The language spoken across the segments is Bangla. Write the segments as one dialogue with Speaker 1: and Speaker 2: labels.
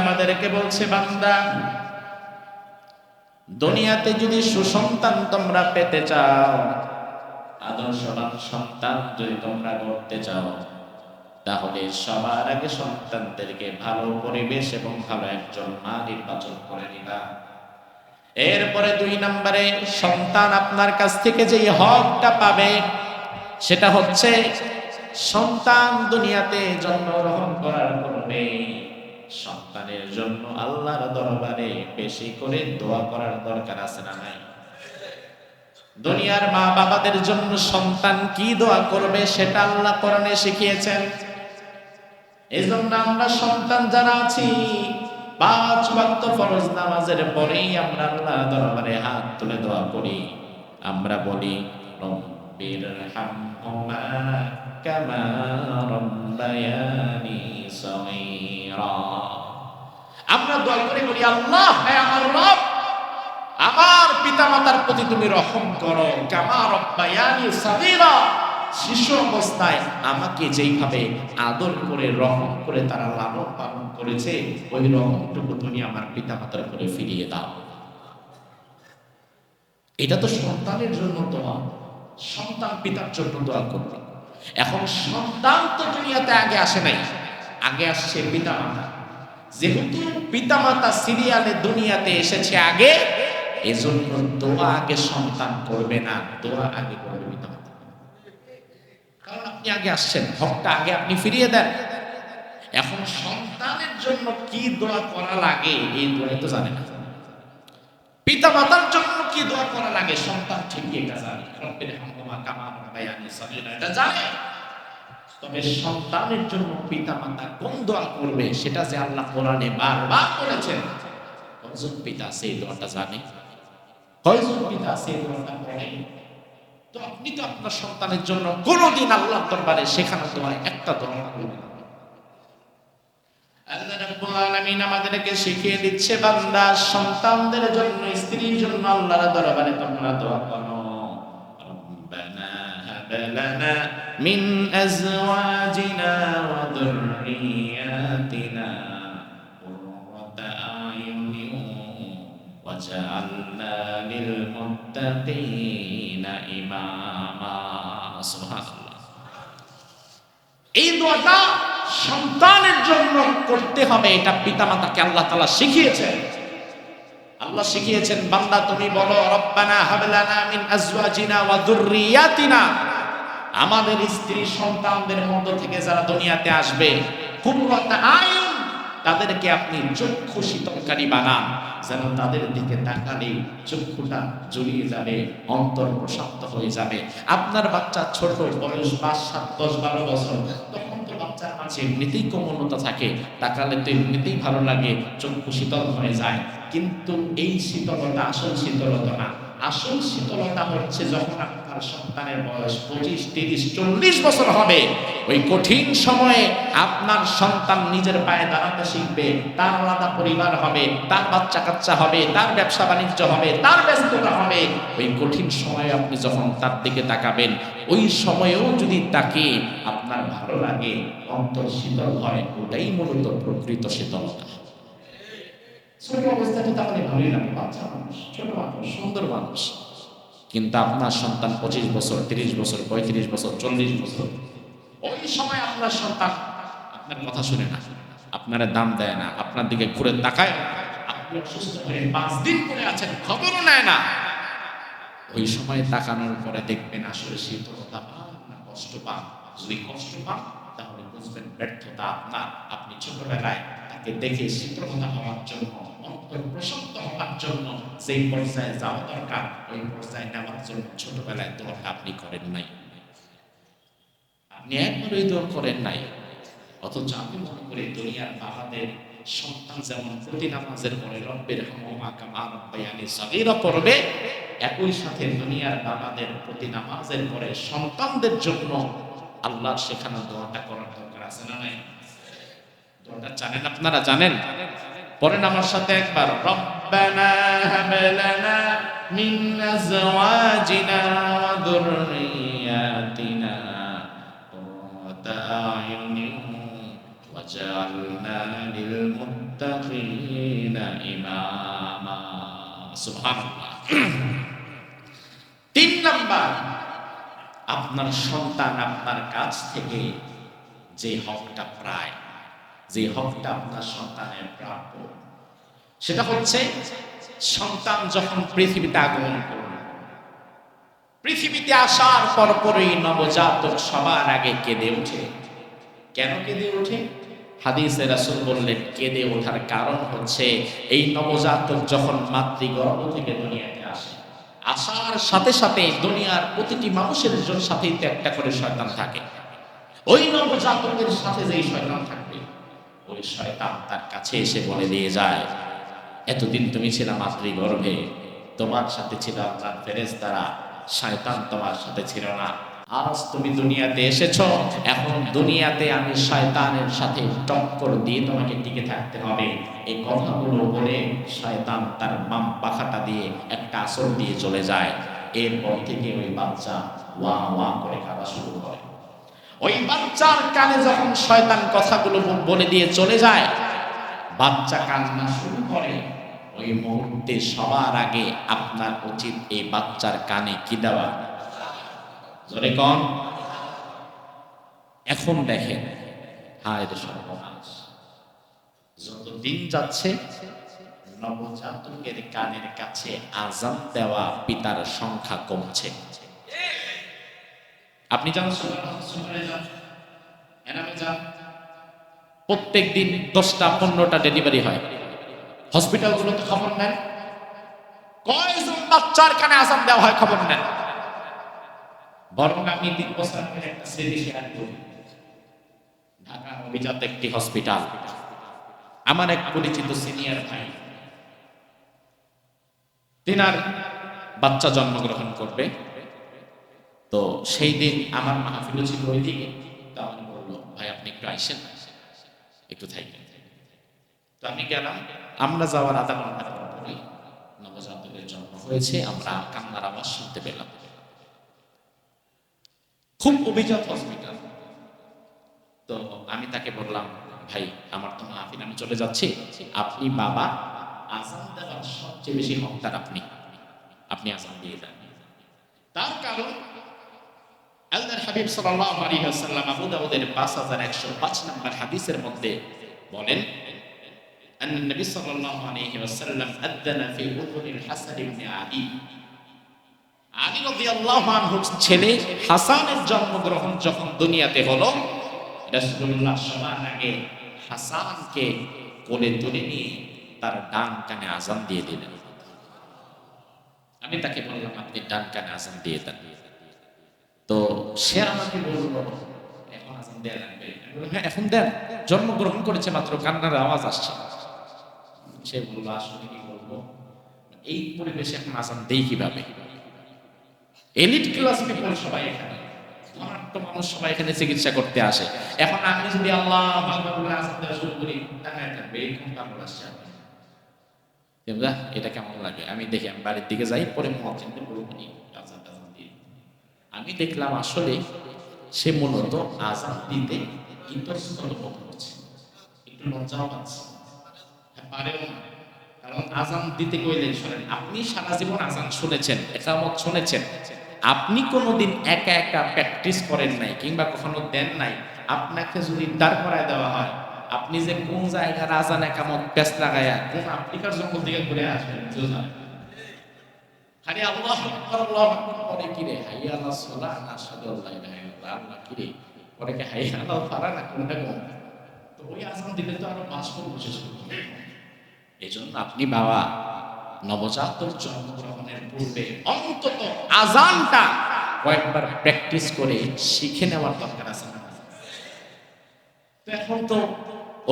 Speaker 1: আমাদেরকে বলছে, বান্দা, দুনিয়াতে যদি সুসন্তান তোমরা পেতে চাও, আদর্শবান সন্তান যদি তোমরা করতে চাও, তাহলে সবার আগে সন্তানদেরকে ভালো পরিবেশ এবং ভালো একজন মা নির্বাচন করে নিবা। এরপরে দুই নম্বরে, সন্তান আপনার কাছ থেকে যে হকটা পাবে, সেটা হচ্ছে সন্তান দুনিয়াতে জন্মগ্রহণ করার পূর্বে সন্তানের জন্য আল্লাহর দরবারে বেশি করে দোয়া করার দরকার আছে না নাই? দুনিয়ার মা বাবাদের জন্য সন্তান কি দোয়া করবে সেটা আল্লাহ কোরআনে শিখিয়েছেন। এই জন্য আমরা সন্তান যারা আছি, পাঁচ ওয়াক্ত ফরজ নামাজের পরেই আমরা আল্লাহ দরবারে হাত তুলে দোয়া করি। আমরা বলি, রব্বির হামহুমা কামা রব্বায়ানি সগীরা আমরা দোয়া করে, বলি, আল্লাহ, হে আমার রব, আমার পিতামাতার প্রতি তুমি রহম করো। কামা রব্বায়ানি সগীরা। শিশু অবস্থায় আমাকে যেইভাবে আদর করে, রহম করে তারা লালন পালন করেছে, ওই রহমটুকু তুমি আমার পিতা মাতার উপরে ফিরিয়ে দাও। এটা তো সন্তানের জন্য দোয়া। সন্তান পিতার জন্য দোয়া করবে। এখন সন্তান তো দুনিয়াতে আগে আসে নাই। আগে আসছে পিতা মাতা যেহেতু পিতা মাতা সিরিয়ালে দুনিয়াতে এসেছে আগে, এজন্য দোয়া আগে সন্তান করবে না, দোয়া আগে করবে পিতা মাতা কারণ আপনি আগে আসছেন হকটা আগে আপনি ফিরিয়ে দেন। এখন সন্তানের জন্য কি দোয়া করা লাগে, এই দোয়া তো জানে না। পিতা মাতার জন্য কি দোয়া করা লাগে? সন্তান ঠিকই এটা জানে। রব্বির হামহুমা কামা রাব্বায়ানি সগীরা, এটা জানে। তবে সন্তানের জন্য পিতা মাতা কোন দোয়া করবে সেটা যে আল্লাহ কোরআনে বারবার বলেছেন। কয়জন পিতা সেই দোয়াটা জানে? কয়জন পিতা সেই দোয়াটা পড়ে তো আপনি তো আপনার সন্তানের জন্য কোনোদিন আল্লাহ দরবারে সেখানে দোয়া একটা দোয়া করবেন। আমাদেরকে শিখিয়ে দিচ্ছে বান্দা সন্তানদের জন্য স্ত্রীর জন্য ইমামা। সুবহানাল্লাহ। এই দোয়াটা সন্তানের জন্য করতে হবে, এটা পিতামাতাকে আল্লাহ তালা শিখিয়েছেন। আল্লাহ শিখিয়েছেন, বান্দা তুমি বলো, রব্বানা হাবলানা মিন আজওয়াজিনা ওয়া যুররিয়াতিনা। আমাদের স্ত্রী সন্তানদের মধ্য থেকে যারা দুনিয়াতে আসবে, কুররাতা আয়ুন তাদেরকে আপনি চক্ষু শীতলকারী বানান, যেন তাদের দিকে তাকালে চক্ষুটা জড়িয়ে যাবে, অন্তর প্রশান্ত হয়ে যাবে। আপনার বাচ্চা ছোট, বয়স পাঁচ, সাত, দশ, বারো বছর, তখন তো বাচ্চার মাঝে এমনিতেই কোমলতা থাকে, তাকালে তো এমনিতেই ভালো লাগে, চক্ষু শীতল হয়ে যায়। কিন্তু এই শীতলতা আসল শীতলতা না। আসল শীতলতা হচ্ছে যখন আপনার সন্তানের বয়স পঁচিশ, তিরিশ, চল্লিশ বছর হবে, ওই কঠিন সময়ে আপনার সন্তান নিজের পায়ে দাঁড়াতে শিখবে, তার আলাদা পরিবার হবে, তার বাচ্চা কাচ্চা হবে, তার ব্যবসা বাণিজ্য হবে, তার ব্যস্ততা হবে। ওই কঠিন সময়ে আপনি যখন তার দিকে তাকাবেন, ওই সময়েও যদি তাকে আপনার ভালো লাগে, অন্তর শীতল হয়, ওটাই মূলত প্রকৃত শীতলতা। ছোট অবস্থাটা তাহলে ভালোই লাগে, বাচ্চা মানুষ, ছোট মানুষ, সুন্দর মানুষ। কিন্তু আপনার সন্তান পঁচিশ বছর, তিরিশ বছর, পঁয়ত্রিশ বছর, চল্লিশ বছর, ওই সময় আপনার সন্তান আপনার কথা শুনে না, আপনার দাম দেয় না, আপনার দিকে ঘুরে তাকায় আপনি অসুস্থ হয়ে পাঁচ দিন করে আছেন, খবরও নেয় না। ওই সময় তাকানোর পরে দেখবেন আসলে শীতলতা পান না কষ্ট পান। যদি কষ্ট পান, তাহলে বুঝবেন ব্যর্থতা আপনার। আপনি ছোটবেলায় তাকে দেখে শীতলতা হওয়ার জন্য অন্তর প্রশান্ত হওয়ার জন্য যেই পর্যায়ে যাওয়া দরকার। ওই পর্যায়ে নেওয়ার জন্য ছোটবেলায় দোয়াটা আপনি করেন নাই। আপনি একবার ওই দোয়া করেন নাই। অথচ আমি মনে করি দুনিয়ার বাবাদের সন্তান যেমন প্রতি নামাজের পরে রব্বের হামা কামা রব্বায়ানি সগীরা পড়বে, একই সাথে দুনিয়ার বাবাদের প্রতি নামাজের পরে সন্তানদের জন্য আল্লাহর শেখানো দোয়াটা করার দরকার আছে না নাই? দোয়াটা জানেন আপনারা জানেন? পরেন আমার সাথে একবার, রব্বানা হাবলানা মিন আজওয়াজিনা ওয়া দুররিয়াতিনা কুররাতা আয়ুনিন ওয়াজআলনা লিল মুত্তাকিনা ইমামা। সুবহানাল্লাহ। তিন নাম্বার, আপনার সন্তান আপনার কাছ থেকে যে হকটা প্রায় যে হকটা আপনার সন্তানের প্রাপ্য। সেটা হচ্ছে সন্তান যখন পৃথিবীতে আগমন করবে পৃথিবীতে আসার পরপরই নবজাতক সবার আগে কেঁদে ওঠে। কেন কেঁদে ওঠে? হাদিসে রাসূল বললেন, কেঁদে ওঠার কারণ হচ্ছে এই নবজাতক যখন মাতৃগর্ভ থেকে দুনিয়াতে আসে, আসার সাথে সাথে দুনিয়ার প্রতিটি মানুষের সাথেই তো একটা করে শয়তান থাকে। ওই নবজাতকের সাথে যেই শয়তান থাকবে ওই শয়তান তার কাছে এসে বলে দিয়ে যায়। এতদিন তুমি ছিল মাতৃগর্ভে, তোমার সাথে ছিল আল্লাহর ফেরেশতারা, শয়তান তোমার সাথে ছিল না। আজ তুমি দুনিয়াতে এসেছ, এখন দুনিয়াতে আমি শয়তানের সাথে টক্কর দিয়ে তোমাকে টিকে থাকতে হবে। এই কথাগুলো বলে শয়তান তার বাম পাখাটা দিয়ে একটা আসর দিয়ে চলে যায়। এরপর থেকে ওই বাচ্চা ওয়া ওয়া করে কাঁদা শুরু করে। ওই বাচ্চার কানে যখন শয়তান কথাগুলো বলে দিয়ে চলে যায়, বাচ্চা কান্না শুরু করে। ওই মুহূর্তে সবার আগে আপনার উচিত এই বাচ্চার কানে কি দেওয়া। জোরে কন। এখন দেখেন, হায় রে সর্বনাশ। যত দিন যাচ্ছে, নবজাতকের কানের কাছে আজান দেওয়া পিতার সংখ্যা কমছে। আপনি যান। এনামে যান। প্রত্যেক দিন দশটা, পনেরোটা ডেলিভারি হয়। হসপিটালগুলোতে খবর নেন। কয়জন বাচ্চার কানে আসাম দেওয়া হয় খবর নেন। বরং আমি তিন বছর ঢাকা অভিজাত একটি হসপিটাল। আমার এক পরিচিত সিনিয়র ভাই। তিনার বাচ্চা জন্মগ্রহণ করবে। তো সেই দিন আমার মাহফিল ছিল ওই দিকে তো বলল, ভাই, আপনি একটু আইসেন একটু থাকবেন তো আমি গেলাম। আমরা যাওয়ার আধা ঘণ্টা পরে নবজাতকের জন্ম হয়েছে। আমরা কান্নার আওয়াজ শুনতে পেলাম। খুব অভিজাত হসপিটাল তো আমি তাকে বললাম, ভাই, আমার তো মাহফিল, আমি চলে যাচ্ছি। আপনি বাবা, আজান দেওয়ার সবচেয়ে বেশি হকদার আপনি। আপনি আজান দিয়ে দেন। তার কারণ আল্লাহর হাবিব সাল্লাল্লাহু আলাইহি ওয়াসাল্লাম আবু দাউদের 5105 নম্বর হাদিসের মধ্যে বলেন أن النبي صلى الله عليه وسلم أذن في أذن الحسن بن علي আলী রাদিয়াল্লাহু আনহুর ছেলে হাসানের জন্মগ্রহণ যখন দুনিয়াতে হলো রাসূলুল্লাহ সবার আগে হাসানকে কোলে তুলে নিয়ে তার ডান কানে আজান দিয়ে দিলেন আমি তাকে বললাম আপনি ডান কানে আজান দিয়ে দেন তো সে আমাকে বলল, এখন আজান দেয়া লাগবে এখন দেন। জন্মগ্রহণ করেছে মাত্র, কান্নার আওয়াজ আসছে। সে বলল, আসলে কি বলব? এই পরিবেশে এখন আজান দেই কীভাবে? এলিট ক্লাস পিপল সবাই এখানে। ধনাঢ্য মানুষ সবাই এখানে চিকিৎসা করতে আসে। এখন আমি যদি আল্লাহ আসছে এটা কেমন লাগে? আমি দেখি, আমি বাড়ির দিকে যাই, পরে মহাচিন্তে বলব নি আজান টাজান দিয়ে আমি দেখলাম আসলে সে মূলত আজান দিতে বোধ করছে। একটু লজ্জাও পাচ্ছে। হ্যাঁ, কারণ আজান দিতে কইলে শোনেন আপনি সারা জীবন আজান শুনেছেন একামত শুনেছেন। আপনি কোনোদিন একা একা প্র্যাকটিস করেন নাই কিংবা কখনো দেন নাই। আপনাকে যদি দাঁড় করায় দেওয়া হয় আপনি যে কোন জায়গার আজান একামত প্যাস লাগায়া কোন আফ্রিকার জঙ্গল থেকে ঘুরে আসবেন। খালি আল্লাহ আকবার আল্লাহ আকবার। পরে কি রে? হাইয়া আল্লাহ না আশহাদু আল্লা ইলাহা ইল্লাল্লাহ। আল্লাহ কি রে? পরে কি হাইয়া আল্লাহ ফারা না কোনটা কোন? তো ওই আজান দিলে তো আরও পাঁচ ফুট বসে হবে। আপনি বাবা, নবজাতক জন্মগ্রহণের পূর্বে অন্তত আজানটা কয়েকবার প্র্যাকটিস করে শিখে নেওয়ার দরকার আছে না? এখন তো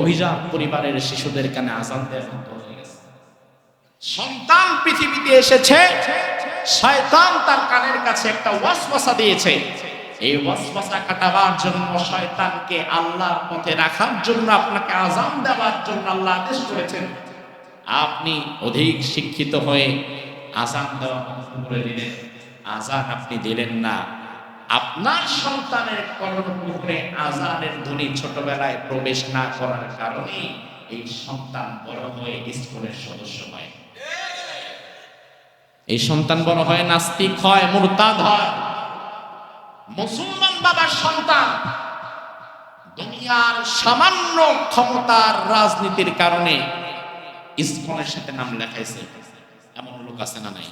Speaker 1: অভিজাত পরিবারের শিশুদের কানে আজান দেওয়া সন্তান পৃথিবীতে এসেছে, শয়তান তার কানের কাছে একটা ওয়াসওয়াসা দিয়েছে। এই ওয়াসওয়াসা কাটাবার জন্য শয়তানকে আল্লাহর পথে রাখার জন্য, আপনাকে আজান দেওয়ার জন্য আল্লাহ আদেশ করেছেন। আপনি অধিক শিক্ষিত হয়ে আজান দেওয়া করে দিলেন। আজান আপনি দিলেন না। আপনার সন্তানের কর্ণপুকুরে আজানের ধ্বনি ছোটবেলায় প্রবেশ না করার কারণে এই সন্তান বড় হয়ে স্কুলের সদস্য হয়। এই সন্তান বড় হয়, নাস্তিক হয়, মুরতাদ হয়। মুসলমান বাবার সন্তান দুনিয়ার সামান্য ক্ষমতার রাজনীতির কারণে ইসকনের সাথে নাম লেখাইছে। এমন লোক আছে না নাই?